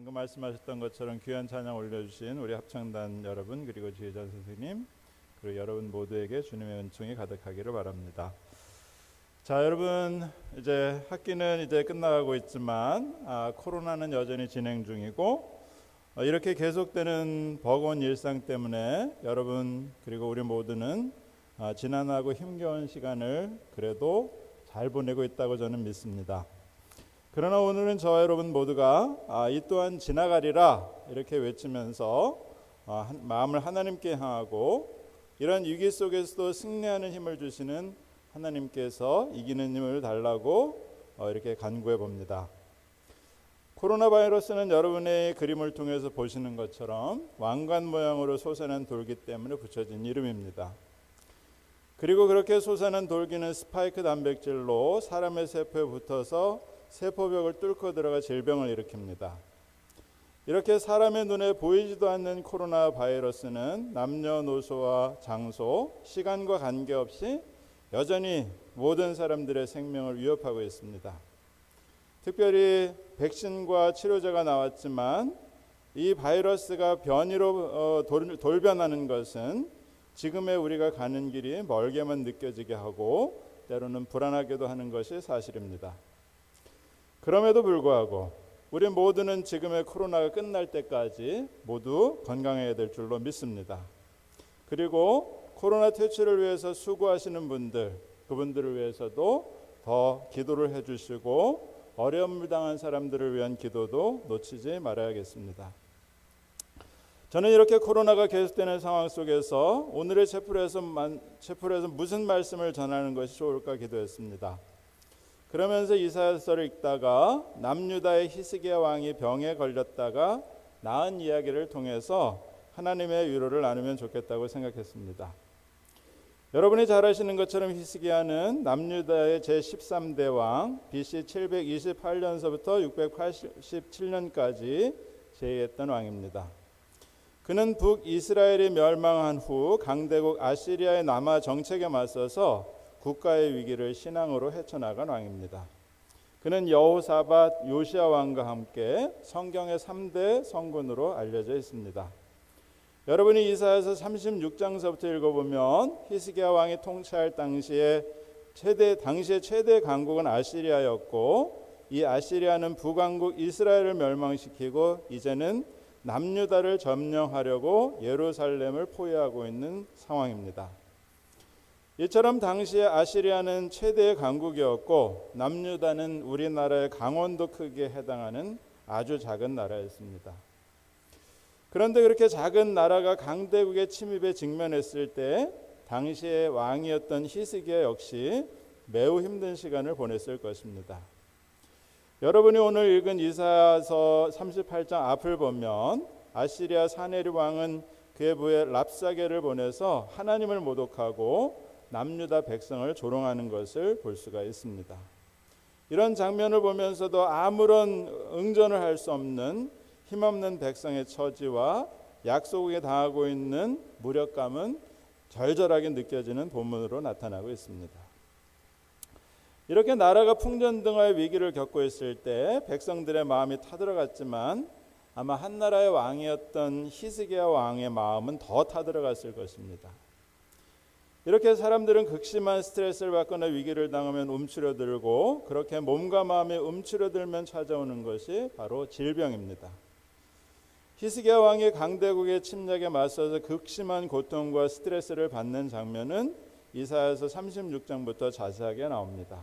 방금 말씀하셨던 것처럼 귀한 찬양 올려주신 우리 합창단 여러분 그리고 지혜자 선생님 그리고 여러분 모두에게 주님의 은총이 가득하기를 바랍니다. 자 여러분 이제 학기는 이제 끝나가고 있지만 아, 코로나는 여전히 진행 중이고 어, 이렇게 계속되는 버거운 일상 때문에 여러분 그리고 우리 모두는 아, 지난하고 힘겨운 시간을 그래도 잘 보내고 있다고 저는 믿습니다. 그러나 오늘은 저와 여러분 모두가 아, 이 또한 지나가리라 이렇게 외치면서 아, 한- 마음을 하나님께 향하고 이런 위기 속에서도 승리하는 힘을 주시는 하나님께서 이기는 힘을 달라고 어, 이렇게 간구해 봅니다. 코로나 바이러스는 여러분의 그림을 통해서 보시는 것처럼 왕관 모양으로 솟아난 돌기 때문에 붙여진 이름입니다. 그리고 그렇게 솟아난 돌기는 스파이크 단백질로 사람의 세포에 붙어서 세포벽을 뚫고 들어가 질병을 일으킵니다. 이렇게 사람의 눈에 보이지도 않는 코로나 바이러스는 남녀노소와 장소, 시간과 관계없이 여전히 모든 사람들의 생명을 위협하고 있습니다. 특별히 백신과 치료제가 나왔지만 이 바이러스가 변이로 어, 돌, 돌변하는 것은 지금의 우리가 가는 길이 멀게만 느껴지게 하고 때로는 불안하게도 하는 것이 사실입니다. 그럼에도 불구하고 우리 모두는 지금의 코로나가 끝날 때까지 모두 건강해야 될 줄로 믿습니다. 그리고 코로나 퇴치를 위해서 수고하시는 분들, 그분들을 위해서도 더 기도를 해주시고 어려움을 당한 사람들을 위한 기도도 놓치지 말아야겠습니다. 저는 이렇게 코로나가 계속되는 상황 속에서 오늘의 채플에서 채플에서 무슨 말씀을 전하는 것이 좋을까 기도했습니다. 그러면서 이사야서를 읽다가 남유다의 히스기야 왕이 병에 걸렸다가 나은 이야기를 통해서 하나님의 위로를 나누면 좋겠다고 생각했습니다. 여러분이 잘 아시는 것처럼 히스기야는 남유다의 제13대 왕 BC 728년서부터 687년까지 재했던 왕입니다. 그는 북이스라엘이 멸망한 후 강대국 아시리아의 남하 정책에 맞서서 국가의 위기를 신앙으로 헤쳐나간 왕입니다. 그는 여호사밧 요시아 왕과 함께 성경의 3대 성군으로 알려져 있습니다. 여러분이 이사야서 36장서부터 읽어보면 히스기야 왕이 통치할 당시에 최대 당시의 최대 강국은 아시리아였고 이 아시리아는 북왕국 이스라엘을 멸망시키고 이제는 남유다를 점령하려고 예루살렘을 포위하고 있는 상황입니다. 이처럼 당시에 아시리아는 최대의 강국이었고 남유다는 우리나라의 강원도 크기에 해당하는 아주 작은 나라였습니다. 그런데 그렇게 작은 나라가 강대국의 침입에 직면했을 때 당시의 왕이었던 히스기야 역시 매우 힘든 시간을 보냈을 것입니다. 여러분이 오늘 읽은 이사야서 38장 앞을 보면 아시리아 사네리 왕은 그의 부에 랍사게를 보내서 하나님을 모독하고 남유다 백성을 조롱하는 것을 볼 수가 있습니다. 이런 장면을 보면서도 아무런 응전을 할 수 없는 힘없는 백성의 처지와 약속에 당하고 있는 무력감은 절절하게 느껴지는 본문으로 나타나고 있습니다. 이렇게 나라가 풍전등화의 위기를 겪고 있을 때 백성들의 마음이 타들어갔지만 아마 한 나라의 왕이었던 히스기야 왕의 마음은 더 타들어갔을 것입니다. 이렇게 사람들은 극심한 스트레스를 받거나 위기를 당하면 움츠러들고 그렇게 몸과 마음이 움츠러들면 찾아오는 것이 바로 질병입니다. 히스기야 왕이 강대국의 침략에 맞서서 극심한 고통과 스트레스를 받는 장면은 이사야서 36장부터 자세하게 나옵니다.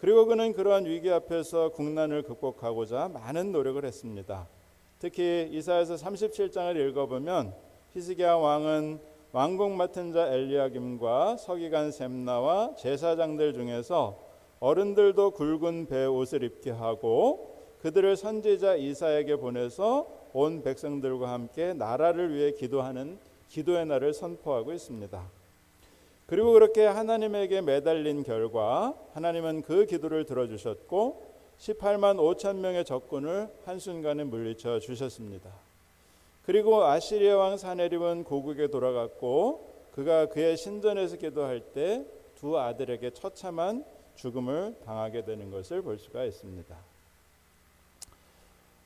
그리고 그는 그러한 위기 앞에서 국난을 극복하고자 많은 노력을 했습니다. 특히 이사야서 37장을 읽어보면 히스기야 왕은 왕궁 맡은 자 엘리야김과 서기관 셈나와 제사장들 중에서 어른들도 굵은 배 옷을 입게 하고 그들을 선지자 이사에게 보내서 온 백성들과 함께 나라를 위해 기도하는 기도의 날을 선포하고 있습니다. 그리고 그렇게 하나님에게 매달린 결과 하나님은 그 기도를 들어주셨고 18만 5천 명의 적군을 한순간에 물리쳐 주셨습니다. 그리고 아시리아 왕 사네립은 고국에 돌아갔고 그가 그의 신전에서 기도할 때 두 아들에게 처참한 죽음을 당하게 되는 것을 볼 수가 있습니다.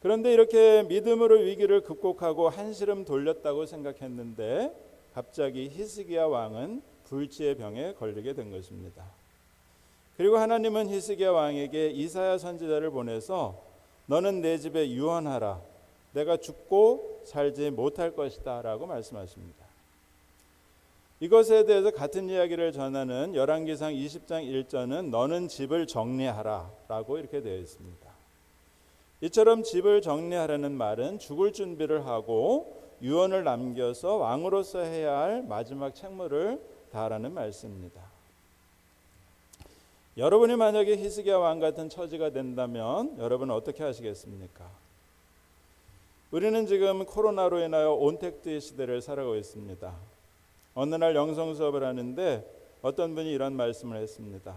그런데 이렇게 믿음으로 위기를 극복하고 한시름 돌렸다고 생각했는데 갑자기 히스기야 왕은 불치의 병에 걸리게 된 것입니다. 그리고 하나님은 히스기야 왕에게 이사야 선지자를 보내서 너는 내 집에 유언하라 내가 죽고 살지 못할 것이다 라고 말씀하십니다. 이것에 대해서 같은 이야기를 전하는 열왕기상 20장 1절은 너는 집을 정리하라라고 이렇게 되어 있습니다. 이처럼 집을 정리하라는 말은 죽을 준비를 하고 유언을 남겨서 왕으로서 해야 할 마지막 책무를 다하라는 말씀입니다. 여러분이 만약에 히스기야 왕 같은 처지가 된다면 여러분은 어떻게 하시겠습니까? 우리는 지금 코로나로 인하여 온택트의 시대를 살아가고 있습니다. 어느 날 영성 수업을 하는데 어떤 분이 이런 말씀을 했습니다.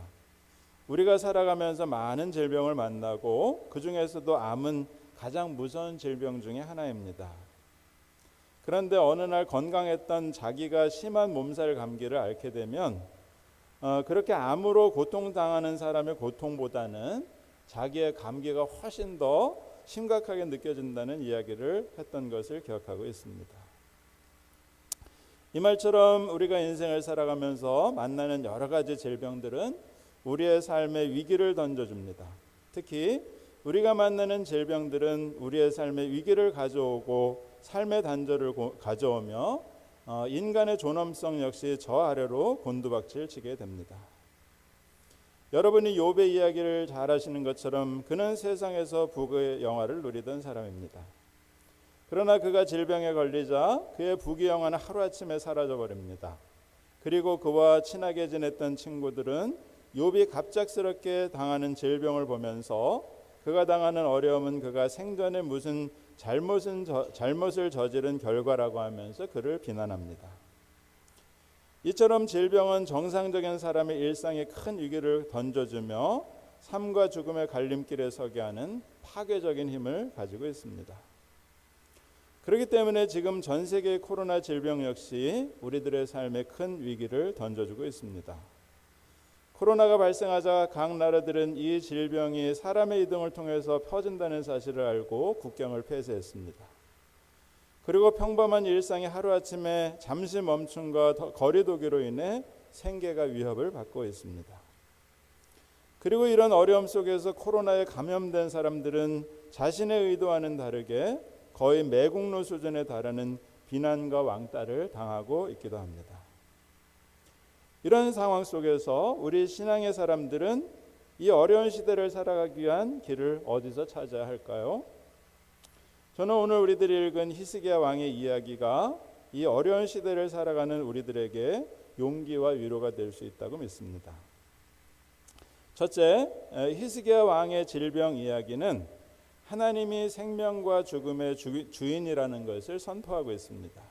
우리가 살아가면서 많은 질병을 만나고 그 중에서도 암은 가장 무서운 질병 중의 하나입니다. 그런데 어느 날 건강했던 자기가 심한 몸살 감기를 앓게 되면 어, 그렇게 암으로 고통당하는 사람의 고통보다는 자기의 감기가 훨씬 더 심각하게 느껴진다는 이야기를 했던 것을 기억하고 있습니다. 이 말처럼 우리가 인생을 살아가면서 만나는 여러 가지 질병들은 우리의 삶에 위기를 던져줍니다. 특히 우리가 만나는 질병들은 우리의 삶에 위기를 가져오고 삶의 단절을 가져오며 어, 인간의 존엄성 역시 저 아래로 곤두박질 치게 됩니다. 여러분이 욥의 이야기를 잘 아시는 것처럼 그는 세상에서 부의 영화를 누리던 사람입니다. 그러나 그가 질병에 걸리자 그의 부귀 영화는 하루아침에 사라져 버립니다. 그리고 그와 친하게 지냈던 친구들은 욥이 갑작스럽게 당하는 질병을 보면서 그가 당하는 어려움은 그가 생전에 무슨 잘못은 저, 잘못을 저지른 결과라고 하면서 그를 비난합니다. 이처럼 질병은 정상적인 사람의 일상에 큰 위기를 던져주며 삶과 죽음의 갈림길에 서게 하는 파괴적인 힘을 가지고 있습니다. 그렇기 때문에 지금 전 세계 코로나 질병 역시 우리들의 삶에 큰 위기를 던져주고 있습니다. 코로나가 발생하자 각 나라들은 이 질병이 사람의 이동을 통해서 퍼진다는 사실을 알고 국경을 폐쇄했습니다. 그리고 평범한 일상이 하루아침에 잠시 멈춤과 거리두기로 인해 생계가 위협을 받고 있습니다. 그리고 이런 어려움 속에서 코로나에 감염된 사람들은 자신의 의도와는 다르게 거의 매국노 수준에 달하는 비난과 왕따를 당하고 있기도 합니다. 이런 상황 속에서 우리 신앙의 사람들은 이 어려운 시대를 살아가기 위한 길을 어디서 찾아야 할까요? 저는 오늘 우리들이 읽은 히스기야 왕의 이야기가 이 어려운 시대를 살아가는 우리들에게 용기와 위로가 될 수 있다고 믿습니다. 첫째, 히스기야 왕의 질병 이야기는 하나님이 생명과 죽음의 주인이라는 것을 선포하고 있습니다.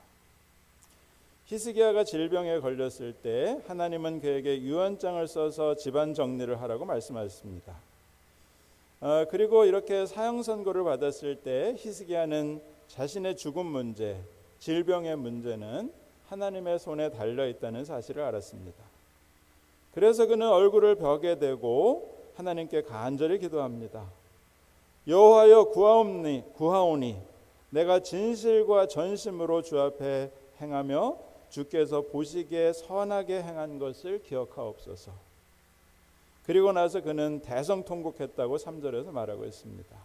히스기야가 질병에 걸렸을 때 하나님은 그에게 유언장을 써서 집안 정리를 하라고 말씀하셨습니다. 어, 그리고 이렇게 사형 선고를 받았을 때 히스기야는 자신의 죽음 문제, 질병의 문제는 하나님의 손에 달려 있다는 사실을 알았습니다. 그래서 그는 얼굴을 벽에 대고 하나님께 간절히 기도합니다. 여호와여 구하옵니 구하오니 내가 진실과 전심으로 주 앞에 행하며 주께서 보시기에 선하게 행한 것을 기억하옵소서. 그리고 나서 그는 대성통곡했다고 3절에서 말하고 있습니다.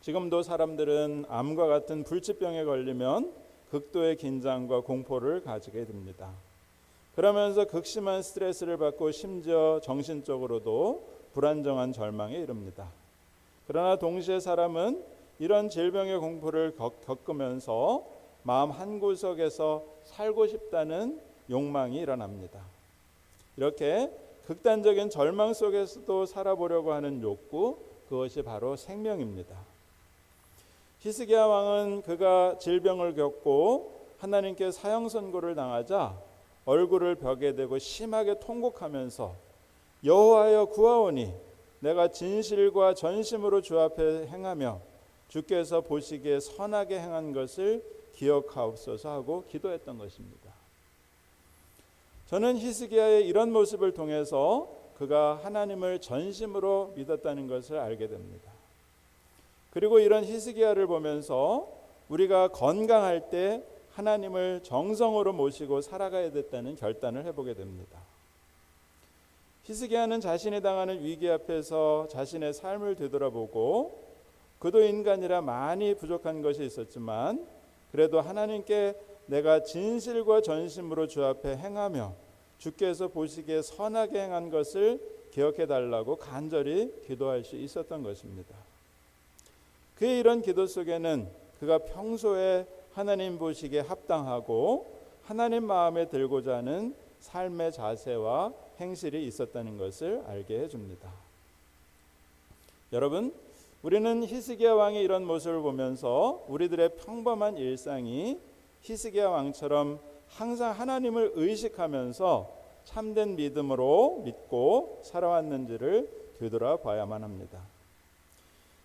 지금도 사람들은 암과 같은 불치병에 걸리면 극도의 긴장과 공포를 가지게 됩니다. 그러면서 극심한 스트레스를 받고 심지어 정신적으로도 불안정한 절망에 이릅니다. 그러나 동시에 사람은 이런 질병의 공포를 겪으면서 마음 한 구석에서 살고 싶다는 욕망이 일어납니다. 이렇게 극단적인 절망 속에서도 살아보려고 하는 욕구, 그것이 바로 생명입니다. 히스기야 왕은 그가 질병을 겪고 하나님께 사형 선고를 당하자 얼굴을 벽에 대고 심하게 통곡하면서 여호와여 구하오니 내가 진실과 전심으로 주 앞에 행하며 주께서 보시기에 선하게 행한 것을 기억하옵소서 하고 기도했던 것입니다. 저는 히스기야의 이런 모습을 통해서 그가 하나님을 전심으로 믿었다는 것을 알게 됩니다. 그리고 이런 히스기야를 보면서 우리가 건강할 때 하나님을 정성으로 모시고 살아가야 됐다는 결단을 해보게 됩니다. 히스기야는 자신이 당하는 위기 앞에서 자신의 삶을 되돌아보고 그도 인간이라 많이 부족한 것이 있었지만 그래도 하나님께 내가 진실과 전심으로 주 앞에 행하며 주께서 보시기에 선하게 행한 것을 기억해 달라고 간절히 기도할 수 있었던 것입니다. 그의 이런 기도 속에는 그가 평소에 하나님 보시기에 합당하고 하나님 마음에 들고자 하는 삶의 자세와 행실이 있었다는 것을 알게 해줍니다. 여러분, 우리는 히스기야 왕의 이런 모습을 보면서 우리들의 평범한 일상이 히스기야 왕처럼 항상 하나님을 의식하면서 참된 믿음으로 믿고 살아왔는지를 되돌아봐야만 합니다.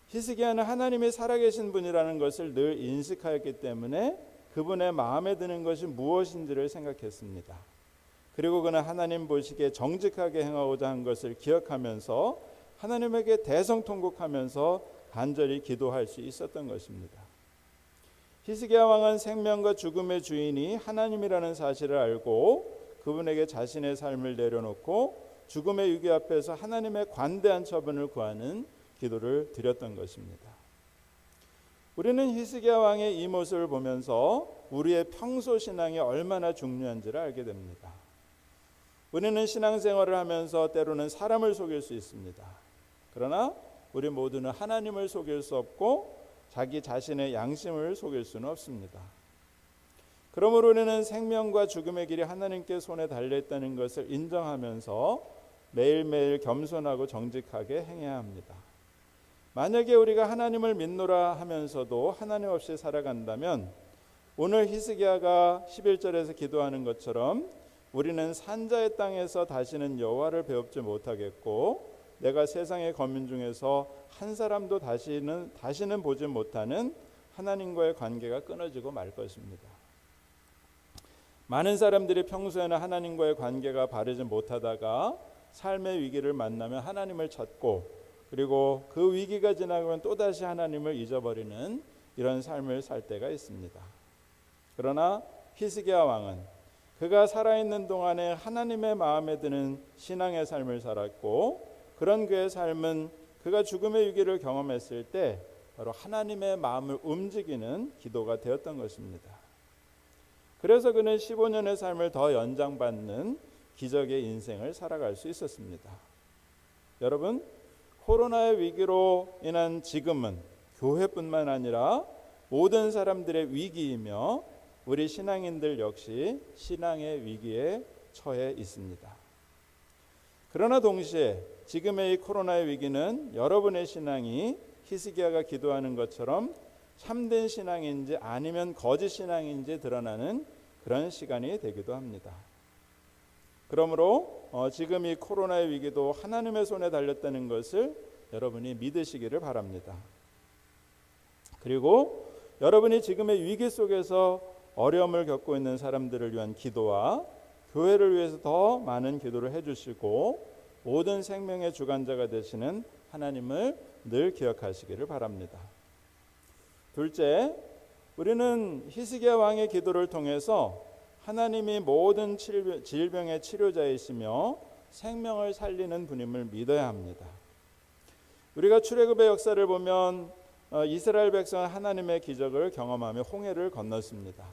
히스기야는 하나님이 살아계신 분이라는 것을 늘 인식하였기 때문에 그분의 마음에 드는 것이 무엇인지를 생각했습니다. 그리고 그는 하나님 보시기에 정직하게 행하고자 한 것을 기억하면서 하나님에게 대성통곡하면서 간절히 기도할 수 있었던 것입니다. 히스기야 왕은 생명과 죽음의 주인이 하나님이라는 사실을 알고 그분에게 자신의 삶을 내려놓고 죽음의 위기 앞에서 하나님의 관대한 처분을 구하는 기도를 드렸던 것입니다. 우리는 히스기야 왕의 이 모습을 보면서 우리의 평소 신앙이 얼마나 중요한지를 알게 됩니다. 우리는 신앙생활을 하면서 때로는 사람을 속일 수 있습니다. 그러나 우리 모두는 하나님을 속일 수 없고 자기 자신의 양심을 속일 수는 없습니다. 그러므로 우리는 생명과 죽음의 길이 하나님께 손에 달려 있다는 것을 인정하면서 매일매일 겸손하고 정직하게 행해야 합니다. 만약에 우리가 하나님을 믿노라 하면서도 하나님 없이 살아간다면 오늘 히스기야가 11절에서 기도하는 것처럼 우리는 산자의 땅에서 다시는 여호와를 배웁지 못하겠고 내가 세상의 거민 중에서 한 사람도 다시는 다시는 보지 못하는 하나님과의 관계가 끊어지고 말 것입니다. 많은 사람들이 평소에는 하나님과의 관계가 바르지 못하다가 삶의 위기를 만나면 하나님을 찾고 그리고 그 위기가 지나면 또다시 하나님을 잊어버리는 이런 삶을 살 때가 있습니다. 그러나 히스기야 왕은 그가 살아있는 동안에 하나님의 마음에 드는 신앙의 삶을 살았고 그런 그의 삶은 그가 죽음의 위기를 경험했을 때 바로 하나님의 마음을 움직이는 기도가 되었던 것입니다. 그래서 그는 15년의 삶을 더 연장받는 기적의 인생을 살아갈 수 있었습니다. 여러분, 코로나의 위기로 인한 지금은 교회뿐만 아니라 모든 사람들의 위기이며 우리 신앙인들 역시 신앙의 위기에 처해 있습니다. 그러나 동시에 지금의 이 코로나의 위기는 여러분의 신앙이 히스기야가 기도하는 것처럼 참된 신앙인지 아니면 거짓 신앙인지 드러나는 그런 시간이 되기도 합니다. 그러므로 어, 지금 이 코로나의 위기도 하나님의 손에 달렸다는 것을 여러분이 믿으시기를 바랍니다. 그리고 여러분이 지금의 위기 속에서 어려움을 겪고 있는 사람들을 위한 기도와 교회를 위해서 더 많은 기도를 해주시고 모든 생명의 주관자가 되시는 하나님을 늘 기억하시기를 바랍니다. 둘째, 우리는 히스기야 왕의 기도를 통해서 하나님이 모든 질병의 치료자이시며 생명을 살리는 분임을 믿어야 합니다. 우리가 출애굽의 역사를 보면 어, 이스라엘 백성은 하나님의 기적을 경험하며 홍해를 건넜습니다.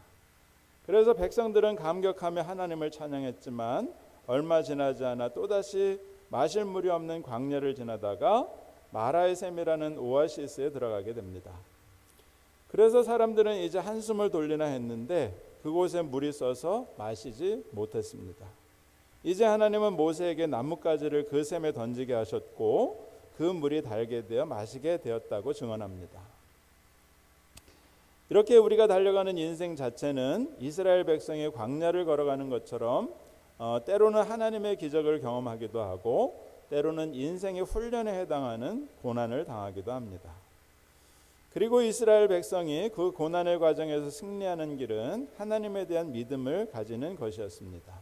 그래서 백성들은 감격하며 하나님을 찬양했지만 얼마 지나지 않아 또다시 마실 물이 없는 광야를 지나다가 마라의 샘이라는 오아시스에 들어가게 됩니다. 그래서 사람들은 이제 한숨을 돌리나 했는데 그곳에 물이 써서 마시지 못했습니다. 이제 하나님은 모세에게 나뭇가지를 그 샘에 던지게 하셨고 그 물이 달게 되어 마시게 되었다고 증언합니다. 이렇게 우리가 달려가는 인생 자체는 이스라엘 백성이 광야를 걸어가는 것처럼 어, 때로는 하나님의 기적을 경험하기도 하고 때로는 인생의 훈련에 해당하는 고난을 당하기도 합니다. 그리고 이스라엘 백성이 그 고난의 과정에서 승리하는 길은 하나님에 대한 믿음을 가지는 것이었습니다.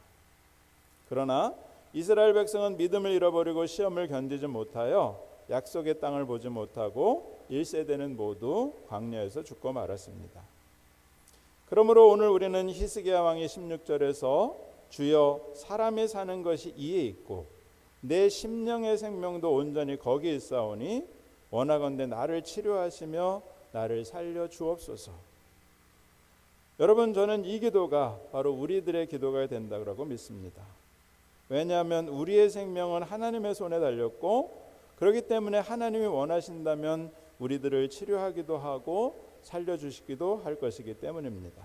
그러나 이스라엘 백성은 믿음을 잃어버리고 시험을 견디지 못하여 약속의 땅을 보지 못하고 1세대는 모두 광야에서 죽고 말았습니다. 그러므로 오늘 우리는 히스기야 왕의 16절에서 주여 사람이 사는 것이 이에 있고 내 심령의 생명도 온전히 거기 있사오니 원하건대 나를 치료하시며 나를 살려 주옵소서. 여러분 저는 이 기도가 바로 우리들의 기도가 된다고 믿습니다. 왜냐하면 우리의 생명은 하나님의 손에 달렸고 그렇기 때문에 하나님이 원하신다면 우리들을 치료하기도 하고 살려 주시기도 할 것이기 때문입니다.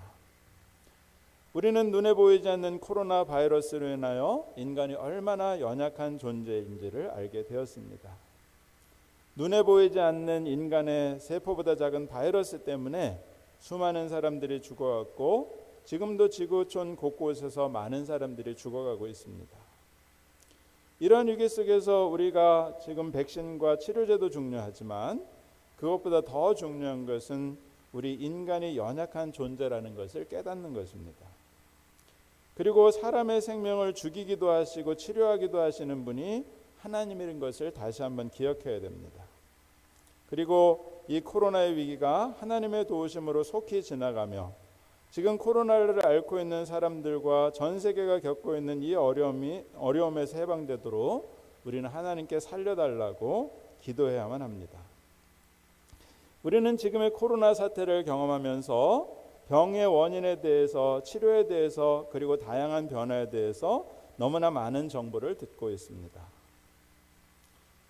우리는 눈에 보이지 않는 코로나 바이러스로 인하여 인간이 얼마나 연약한 존재인지를 알게 되었습니다. 눈에 보이지 않는 인간의 세포보다 작은 바이러스 때문에 수많은 사람들이 죽어갔고 지금도 지구촌 곳곳에서 많은 사람들이 죽어가고 있습니다. 이런 위기 속에서 우리가 지금 백신과 치료제도 중요하지만 그것보다 더 중요한 것은 우리 인간이 연약한 존재라는 것을 깨닫는 것입니다. 그리고 사람의 생명을 죽이기도 하시고 치료하기도 하시는 분이 하나님인 것을 다시 한번 기억해야 됩니다. 그리고 이 코로나의 위기가 하나님의 도우심으로 속히 지나가며 지금 코로나를 앓고 있는 사람들과 전 세계가 겪고 있는 이 어려움이 어려움에서 해방되도록 우리는 하나님께 살려달라고 기도해야만 합니다. 우리는 지금의 코로나 사태를 경험하면서 병의 원인에 대해서 치료에 대해서 그리고 다양한 변화에 대해서 너무나 많은 정보를 듣고 있습니다.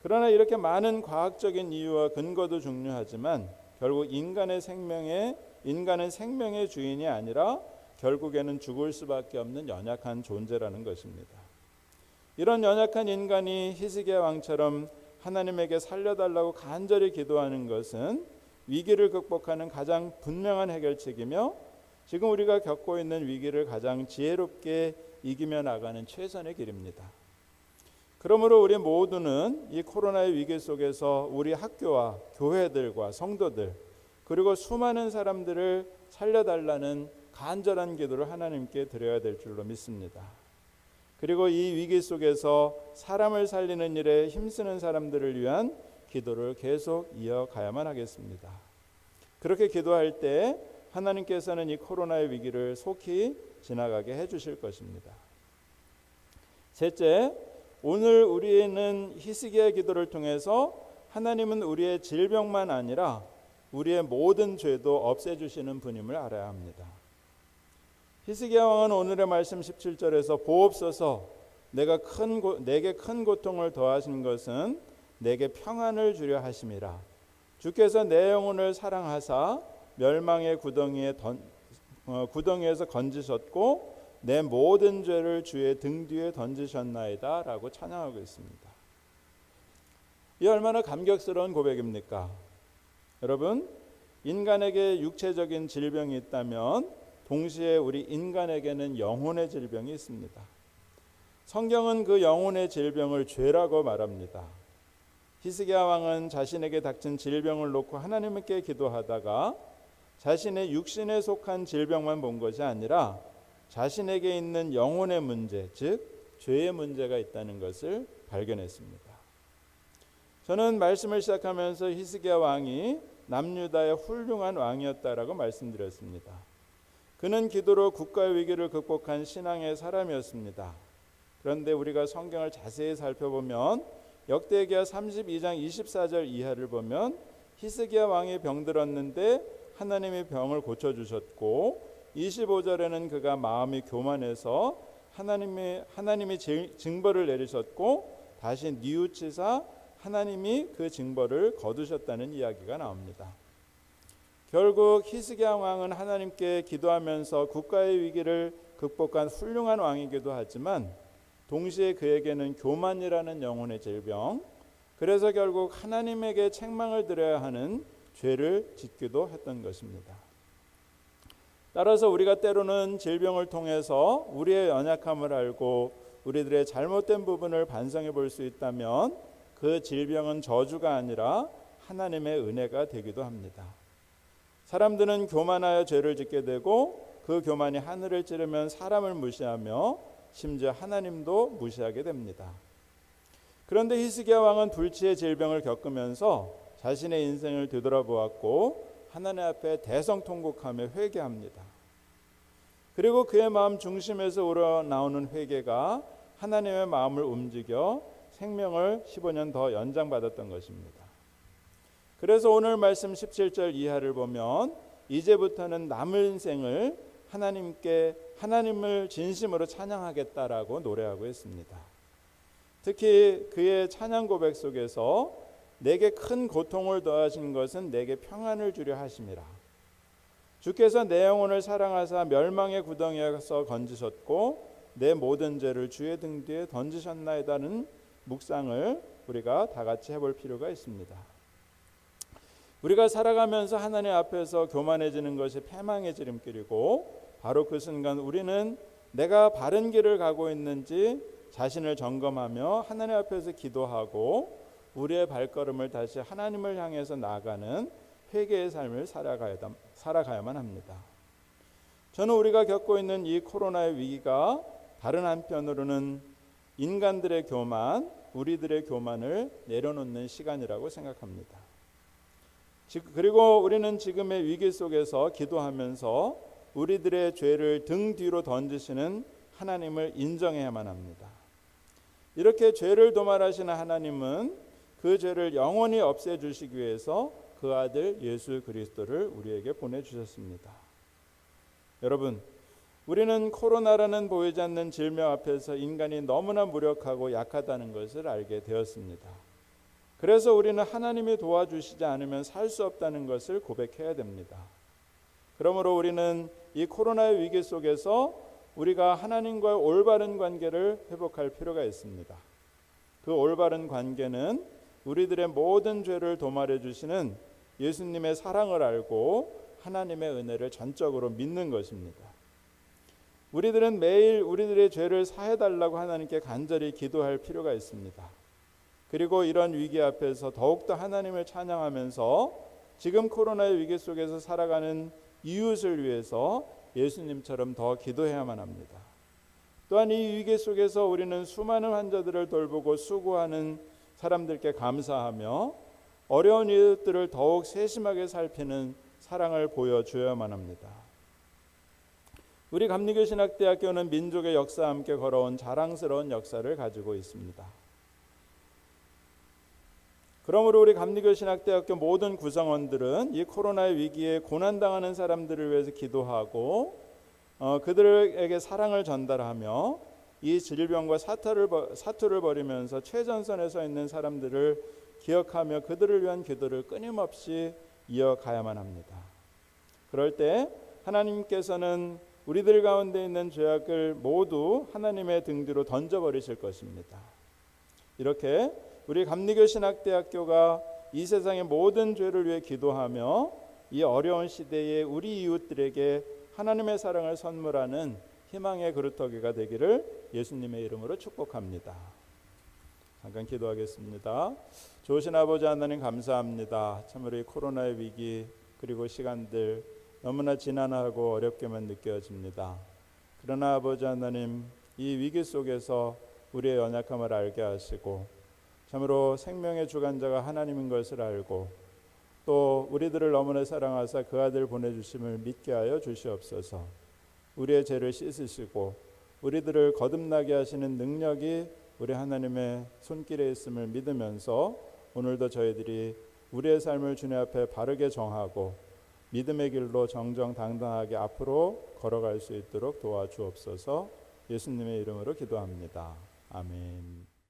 그러나 이렇게 많은 과학적인 이유와 근거도 중요하지만 결국 인간의 생명에 인간은 생명의 주인이 아니라 결국에는 죽을 수밖에 없는 연약한 존재라는 것입니다. 이런 연약한 인간이 히스기야 왕처럼 하나님에게 살려달라고 간절히 기도하는 것은 위기를 극복하는 가장 분명한 해결책이며 지금 우리가 겪고 있는 위기를 가장 지혜롭게 이기며 나가는 최선의 길입니다. 그러므로 우리 모두는 이 코로나의 위기 속에서 우리 학교와 교회들과 성도들 그리고 수많은 사람들을 살려달라는 간절한 기도를 하나님께 드려야 될 줄로 믿습니다. 그리고 이 위기 속에서 사람을 살리는 일에 힘쓰는 사람들을 위한 기도를 계속 이어가야만 하겠습니다. 그렇게 기도할 때 하나님께서는 이 코로나의 위기를 속히 지나가게 해 주실 것입니다. 셋째, 오늘 우리는 히스기야 기도를 통해서 하나님은 우리의 질병만 아니라 우리의 모든 죄도 없애 주시는 분임을 알아야 합니다. 히스기야 왕은 오늘의 말씀 17절에서 보옵소서 내가 큰 고, 내게 큰 고통을 더하신 것은 내게 평안을 주려 하심이라 주께서 내 영혼을 사랑하사 멸망의 구덩이에 던, 어, 구덩이에서 건지셨고 내 모든 죄를 주의 등 뒤에 던지셨나이다라고 찬양하고 있습니다. 이 얼마나 감격스러운 고백입니까? 여러분, 인간에게 육체적인 질병이 있다면 동시에 우리 인간에게는 영혼의 질병이 있습니다. 성경은 그 영혼의 질병을 죄라고 말합니다. 히스기야 왕은 자신에게 닥친 질병을 놓고 하나님께 기도하다가 자신의 육신에 속한 질병만 본 것이 아니라 자신에게 있는 영혼의 문제, 즉 죄의 문제가 있다는 것을 발견했습니다. 저는 말씀을 시작하면서 히스기야 왕이 남유다의 훌륭한 왕이었다라고 말씀드렸습니다. 그는 기도로 국가의 위기를 극복한 신앙의 사람이었습니다. 그런데 우리가 성경을 자세히 살펴보면 역대기야 32장 24절 이하를 보면 히스기야 왕이 병들었는데 하나님이 병을 고쳐 주셨고 25절에는 그가 마음이 교만해서 하나님이 하나님이 징벌을 내리셨고 다시 뉘우치사 하나님이 그 징벌을 거두셨다는 이야기가 나옵니다. 결국 히스기야 왕은 하나님께 기도하면서 국가의 위기를 극복한 훌륭한 왕이기도 하지만 동시에 그에게는 교만이라는 영혼의 질병, 그래서 결국 하나님에게 책망을 드려야 하는 죄를 짓기도 했던 것입니다. 따라서 우리가 때로는 질병을 통해서 우리의 연약함을 알고 우리들의 잘못된 부분을 반성해 볼 수 있다면 그 질병은 저주가 아니라 하나님의 은혜가 되기도 합니다. 사람들은 교만하여 죄를 짓게 되고 그 교만이 하늘을 찌르면 사람을 무시하며 심지어 하나님도 무시하게 됩니다. 그런데 히스기야 왕은 불치의 질병을 겪으면서 자신의 인생을 되돌아보았고 하나님 앞에 대성통곡하며 회개합니다. 그리고 그의 마음 중심에서 우러나오는 회개가 하나님의 마음을 움직여 생명을 15년 더 연장받았던 것입니다. 그래서 오늘 말씀 17절 이하를 보면 이제부터는 남은 인생을 하나님께 하나님을 진심으로 찬양하겠다라고 노래하고 있습니다. 특히 그의 찬양 고백 속에서 내게 큰 고통을 더하신 것은 내게 평안을 주려 하심이라. 주께서 내 영혼을 사랑하사 멸망의 구덩이에서 건지셨고 내 모든 죄를 주의 등 뒤에 던지셨나이다는 묵상을 우리가 다 같이 해볼 필요가 있습니다. 우리가 살아가면서 하나님 앞에서 교만해지는 것이 패망의 지름길이고 바로 그 순간 우리는 내가 바른 길을 가고 있는지 자신을 점검하며 하나님 앞에서 기도하고 우리의 발걸음을 다시 하나님을 향해서 나아가는 회개의 삶을 살아가야, 살아가야만 합니다. 저는 우리가 겪고 있는 이 코로나의 위기가 다른 한편으로는 인간들의 교만, 우리들의 교만을 내려놓는 시간이라고 생각합니다. 그리고 우리는 지금의 위기 속에서 기도하면서 우리들의 죄를 등 뒤로 던지시는 하나님을 인정해야만 합니다. 이렇게 죄를 도말하시는 하나님은 그 죄를 영원히 없애 주시기 위해서 그 아들 예수 그리스도를 우리에게 보내 주셨습니다. 여러분, 우리는 코로나라는 보이지 않는 질병 앞에서 인간이 너무나 무력하고 약하다는 것을 알게 되었습니다. 그래서 우리는 하나님이 도와주시지 않으면 살 수 없다는 것을 고백해야 됩니다. 그러므로 우리는 이 코로나의 위기 속에서 우리가 하나님과의 올바른 관계를 회복할 필요가 있습니다. 그 올바른 관계는 우리들의 모든 죄를 도말해 주시는 예수님의 사랑을 알고 하나님의 은혜를 전적으로 믿는 것입니다. 우리들은 매일 우리들의 죄를 사해 달라고 하나님께 간절히 기도할 필요가 있습니다. 그리고 이런 위기 앞에서 더욱더 하나님을 찬양하면서 지금 코로나의 위기 속에서 살아가는 이웃을 위해서 예수님처럼 더 기도해야만 합니다. 또한 이 위기 속에서 우리는 수많은 환자들을 돌보고 수고하는 사람들께 감사하며 어려운 이웃들을 더욱 세심하게 살피는 사랑을 보여줘야만 합니다. 우리 감리교 신학대학교는 민족의 역사와 함께 걸어온 자랑스러운 역사를 가지고 있습니다. 그러므로 우리 감리교 신학대학교 모든 구성원들은 이 코로나의 위기에 고난당하는 사람들을 위해서 기도하고 어, 그들에게 사랑을 전달하며 이 질병과 사투를, 사투를 벌이면서 최전선에 서 있는 사람들을 기억하며 그들을 위한 기도를 끊임없이 이어가야만 합니다. 그럴 때 하나님께서는 우리들 가운데 있는 죄악을 모두 하나님의 등 뒤로 던져버리실 것입니다. 이렇게 우리 감리교 신학대학교가 이 세상의 모든 죄를 위해 기도하며 이 어려운 시대에 우리 이웃들에게 하나님의 사랑을 선물하는 희망의 그루터기가 되기를 예수님의 이름으로 축복합니다. 잠깐 기도하겠습니다. 좋으신 아버지 하나님 감사합니다. 참으로 이 코로나의 위기 그리고 시간들 너무나 지난하고 어렵게만 느껴집니다. 그러나 아버지 하나님 이 위기 속에서 우리의 연약함을 알게 하시고 참으로 생명의 주관자가 하나님인 것을 알고 또 우리들을 너무나 사랑하사 그 아들 보내주심을 믿게 하여 주시옵소서. 우리의 죄를 씻으시고 우리들을 거듭나게 하시는 능력이 우리 하나님의 손길에 있음을 믿으면서 오늘도 저희들이 우리의 삶을 주님 앞에 바르게 정하고 믿음의 길로 정정당당하게 앞으로 걸어갈 수 있도록 도와주옵소서 예수님의 이름으로 기도합니다. 아멘.